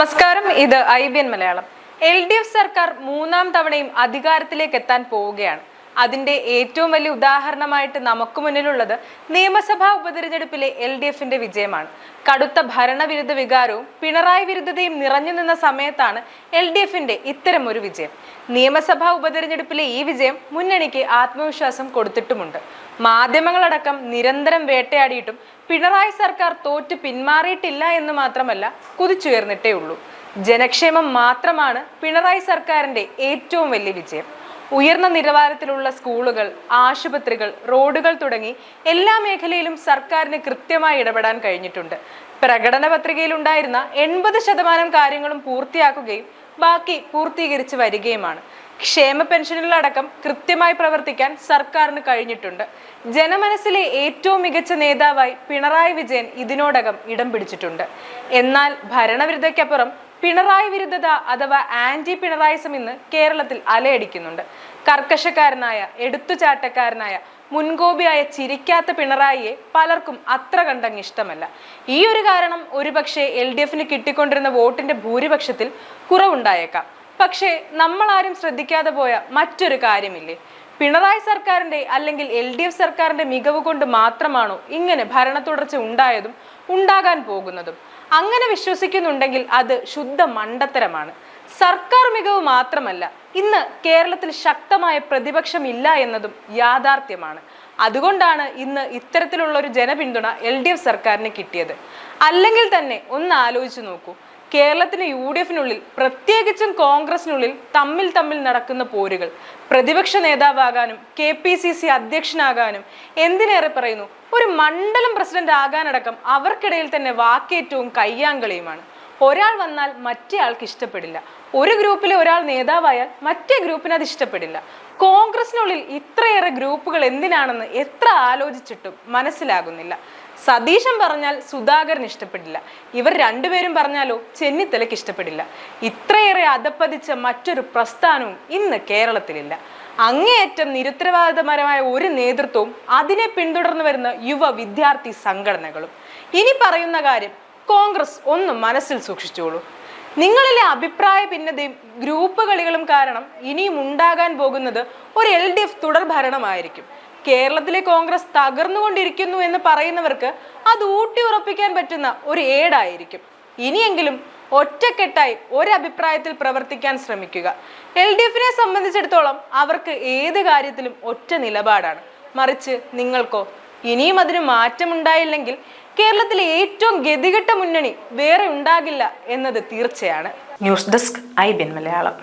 നമസ്കാരം ഇത് I B N Malayalam. L D F സർക്കാർ മൂന്നാം തവണയും അധികാരത്തിലേക്ക് എത്താൻ പോവുകയാണ്. അതിന്റെ ഏറ്റവും വലിയ ഉദാഹരണമായിട്ട് നമുക്ക് മുന്നിലുള്ളത് നിയമസഭാ ഉപതെരഞ്ഞെടുപ്പിലെ എൽ ഡി എഫിന്റെ വിജയമാണ്. കടുത്ത ഭരണവിരുദ്ധ വികാരവും പിണറായി വിരുദ്ധതയും നിറഞ്ഞു നിന്ന സമയത്താണ് എൽ ഡി എഫിന്റെ ഇത്തരം ഒരു വിജയം. നിയമസഭാ ഉപതെരഞ്ഞെടുപ്പിലെ ഈ വിജയം മുന്നണിക്ക് ആത്മവിശ്വാസം കൊടുത്തിട്ടുമുണ്ട്. മാധ്യമങ്ങളടക്കം നിരന്തരം വേട്ടയാടിയിട്ടും പിണറായി സർക്കാർ തോറ്റു പിന്മാറിയിട്ടില്ല എന്ന് മാത്രമല്ല കുതിച്ചുയർന്നിട്ടേ ഉള്ളൂ ജനക്ഷേമം മാത്രമാണ് പിണറായി സർക്കാരിന്റെ ഏറ്റവും വലിയ വിജയം. ഉയർന്ന നിലവാരത്തിലുള്ള സ്കൂളുകൾ ആശുപത്രികൾ റോഡുകൾ തുടങ്ങി എല്ലാ മേഖലയിലും സർക്കാരിന് കൃത്യമായി ഇടപെടാൻ കഴിഞ്ഞിട്ടുണ്ട്. പ്രകടന പത്രികയിൽ ഉണ്ടായിരുന്ന എൺപത് ശതമാനം കാര്യങ്ങളും പൂർത്തിയാക്കുകയും ബാക്കി പൂർത്തീകരിച്ച് വരികയുമാണ്. ക്ഷേമ പെൻഷനുകളടക്കം കൃത്യമായി പ്രവർത്തിക്കാൻ സർക്കാരിന് കഴിഞ്ഞിട്ടുണ്ട്. ജനമനസ്സിലെ ഏറ്റവും മികച്ച നേതാവായി പിണറായി വിജയൻ ഇതിനോടകം ഇടം പിടിച്ചിട്ടുണ്ട്. എന്നാൽ ഭരണവിരുദ്ധയ്ക്കപ്പുറം പിണറായി വിരുദ്ധത അഥവാ ആന്റി പിണറായിസം ഇന്ന് കേരളത്തിൽ അലയടിക്കുന്നുണ്ട്. കർക്കശക്കാരനായ എടുത്തുചാട്ടക്കാരനായ മുൻകോപിയായ ചിരിക്കാത്ത പിണറായിയെ പലർക്കും അത്ര കണ്ടങ്ങ് ഇഷ്ടമല്ല. ഈ ഒരു കാരണം ഒരുപക്ഷെ എൽ ഡി എഫിന് കിട്ടിക്കൊണ്ടിരുന്ന വോട്ടിന്റെ ഭൂരിപക്ഷത്തിൽ കുറവുണ്ടായേക്കാം. പക്ഷേ നമ്മളാരും ശ്രദ്ധിക്കാതെ പോയ മറ്റൊരു കാര്യമില്ലേ? പിണറായി സർക്കാരിന്റെ അല്ലെങ്കിൽ എൽ ഡി എഫ് സർക്കാരിന്റെ മികവ് കൊണ്ട് മാത്രമാണോ ഇങ്ങനെ ഭരണ തുടർച്ച ഉണ്ടായതും ഉണ്ടാകാൻ പോകുന്നതും? അങ്ങനെ വിശ്വസിക്കുന്നുണ്ടെങ്കിൽ അത് ശുദ്ധ മണ്ടത്തരമാണ്. സർക്കാർ മികവ് മാത്രമല്ല ഇന്ന് കേരളത്തിൽ ശക്തമായ പ്രതിപക്ഷം ഇല്ല എന്നതും യാഥാർത്ഥ്യമാണ്. അതുകൊണ്ടാണ് ഇന്ന് ഇത്തരത്തിലുള്ള ഒരു ജനപിന്തുണ എൽ ഡി എഫ് സർക്കാരിന് കിട്ടിയത്. അല്ലെങ്കിൽ തന്നെ ഒന്ന് ആലോചിച്ചു നോക്കൂ. കേരളത്തിന് യു ഡി എഫിനുള്ളിൽ പ്രത്യേകിച്ചും കോൺഗ്രസിനുള്ളിൽ തമ്മിൽ തമ്മിൽ നടക്കുന്ന പോരുകൾ. പ്രതിപക്ഷ നേതാവാകാനും കെ പി സി സി അധ്യക്ഷനാകാനും എന്തിനേറെ പറയുന്നു? ഒരു മണ്ഡലം പ്രസിഡന്റ് ആകാനടക്കം അവർക്കിടയിൽ തന്നെ വാക്കേറ്റവും കയ്യാങ്കളിയുമാണ്. ഒരാൾ വന്നാൽ മറ്റേ ആൾക്ക് ഇഷ്ടപ്പെടില്ല. ഒരു ഗ്രൂപ്പിലെ ഒരാൾ നേതാവായാൽ മറ്റേ ഗ്രൂപ്പിന് അത് ഇഷ്ടപ്പെടില്ല. കോൺഗ്രസിനുള്ളിൽ ഇത്രയേറെ ഗ്രൂപ്പുകൾ എന്തിനാണെന്ന് എത്ര ആലോചിച്ചിട്ടും മനസ്സിലാകുന്നില്ല. സതീശൻ പറഞ്ഞാൽ സുധാകരൻ ഇഷ്ടപ്പെടില്ല. ഇവർ രണ്ടുപേരും പറഞ്ഞാലോ ചെന്നിത്തലയ്ക്ക് ഇഷ്ടപ്പെടില്ല. ഇത്രയേറെ അധപ്പതിച്ച മറ്റൊരു പ്രസ്ഥാനവും ഇന്ന് കേരളത്തിലില്ല. അങ്ങേയറ്റം നിരുത്തരവാദിതപരമായ ഒരു നേതൃത്വവും അതിനെ പിന്തുടർന്നു വരുന്ന യുവ വിദ്യാർത്ഥി സംഘടനകളും. ഇനി പറയുന്ന കാര്യം കോൺഗ്രസ് ഒന്നും മനസ്സിൽ സൂക്ഷിച്ചോളൂ. നിങ്ങളിലെ അഭിപ്രായ ഭിന്നതയും ഗ്രൂപ്പ് കളികളും കാരണം ഇനിയും ഉണ്ടാകാൻ പോകുന്നത് ഒരു എൽ ഡി എഫ് തുടർ ഭരണമായിരിക്കും കേരളത്തിലെ കോൺഗ്രസ് തകർന്നുകൊണ്ടിരിക്കുന്നു എന്ന് പറയുന്നവർക്ക് അത് ഊട്ടി ഉറപ്പിക്കാൻ പറ്റുന്ന ഒരു ഏടായിരിക്കും. ഇനിയെങ്കിലും ഒറ്റക്കെട്ടായി ഒരഭിപ്രായത്തിൽ പ്രവർത്തിക്കാൻ ശ്രമിക്കുക. എൽ ഡി എഫിനെ സംബന്ധിച്ചിടത്തോളം അവർക്ക് ഏത് കാര്യത്തിലും ഒറ്റ നിലപാടാണ്. മറിച്ച് നിങ്ങൾക്കോ ഇനിയും അതിന് മാറ്റമുണ്ടായില്ലെങ്കിൽ കേരളത്തിലെ ഏറ്റവും ഗതികെട്ട മുന്നണി വേറെ ഉണ്ടാകില്ല എന്നത് തീർച്ചയാണ്. News desk I BN Malayalam.